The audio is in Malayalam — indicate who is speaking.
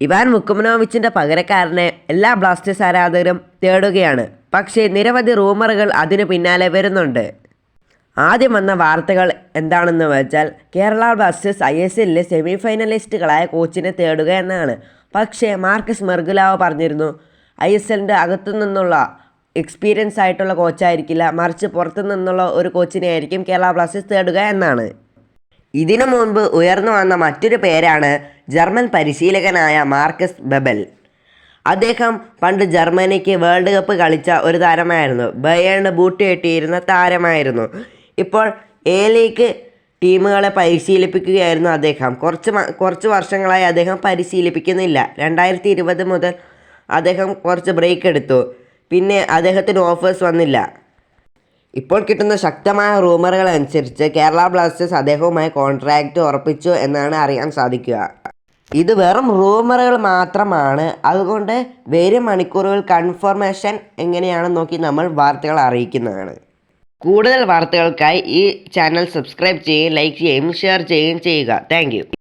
Speaker 1: ഇവാൻ മുക്കുമനോവിച്ചിന്റെ പകരക്കാരനെ എല്ലാ ബ്ലാസ്റ്റേഴ്സ് ആരാധകരും തേടുകയാണ്. പക്ഷേ നിരവധി റൂമറുകൾ അതിനു പിന്നാലെ വരുന്നുണ്ട്. ആദ്യം വന്ന വാർത്തകൾ എന്താണെന്ന് വെച്ചാൽ കേരള ബ്ലാസ്റ്റേഴ്സ് ഐ എസ് എല്ലിലെ സെമി ഫൈനലിസ്റ്റുകളായ കോച്ചിനെ തേടുക എന്നാണ്. പക്ഷേ മാർക്കസ് മെർഗുലാവ് പറഞ്ഞിരുന്നു ഐ എസ് എല്ലിന്റെ അകത്തു നിന്നുള്ള എക്സ്പീരിയൻസ് ആയിട്ടുള്ള കോച്ചായിരിക്കില്ല മറിച്ച് പുറത്തു നിന്നുള്ള ഒരു കോച്ചിനെ ആയിരിക്കും കേരള ബ്ലാസ്റ്റേഴ്സ് തേടുക എന്നാണ്. ഇതിനു മുൻപ് ഉയർന്നു വന്ന മറ്റൊരു പേരാണ് ജർമ്മൻ പരിശീലകനായ മാർക്കസ് ബെബൽ. അദ്ദേഹം പണ്ട് ജർമ്മനിക്ക് വേൾഡ് കപ്പ് കളിച്ച ഒരു താരമായിരുന്നു. ബയേണ് ബൂട്ട് കെട്ടിയിരുന്ന താരമായിരുന്നു. ഇപ്പോൾ എ ലീഗ് ടീമുകളെ പരിശീലിപ്പിക്കുകയായിരുന്നു അദ്ദേഹം. കുറച്ച് കുറച്ച് വർഷങ്ങളായി അദ്ദേഹം പരിശീലിപ്പിക്കുന്നില്ല. രണ്ടായിരത്തി ഇരുപത് മുതൽ അദ്ദേഹം കുറച്ച് ബ്രേക്ക് എടുത്തു. പിന്നെ അദ്ദേഹത്തിന് ഓഫേഴ്സ് വന്നില്ല. ഇപ്പോൾ കിട്ടുന്ന ശക്തമായ റൂമറുകൾ അനുസരിച്ച് കേരള ബ്ലാസ്റ്റേഴ്സ് അദ്ദേഹവുമായി കോൺട്രാക്റ്റ് ഉറപ്പിച്ചു എന്നാണ് അറിയാൻ സാധിക്കുക. ഇത് വെറും റൂമറുകൾ മാത്രമാണ്. അതുകൊണ്ട് വരും മണിക്കൂറുകൾ കൺഫർമേഷൻ എങ്ങനെയാണെന്ന് നോക്കി നമ്മൾ വാർത്തകൾ അറിയിക്കുന്നതാണ്. കൂടുതൽ വാർത്തകൾക്കായി ഈ ചാനൽ സബ്സ്ക്രൈബ് ചെയ്യുകയും ലൈക്ക് ചെയ്യുകയും ഷെയർ ചെയ്യുകയും ചെയ്യുക. താങ്ക്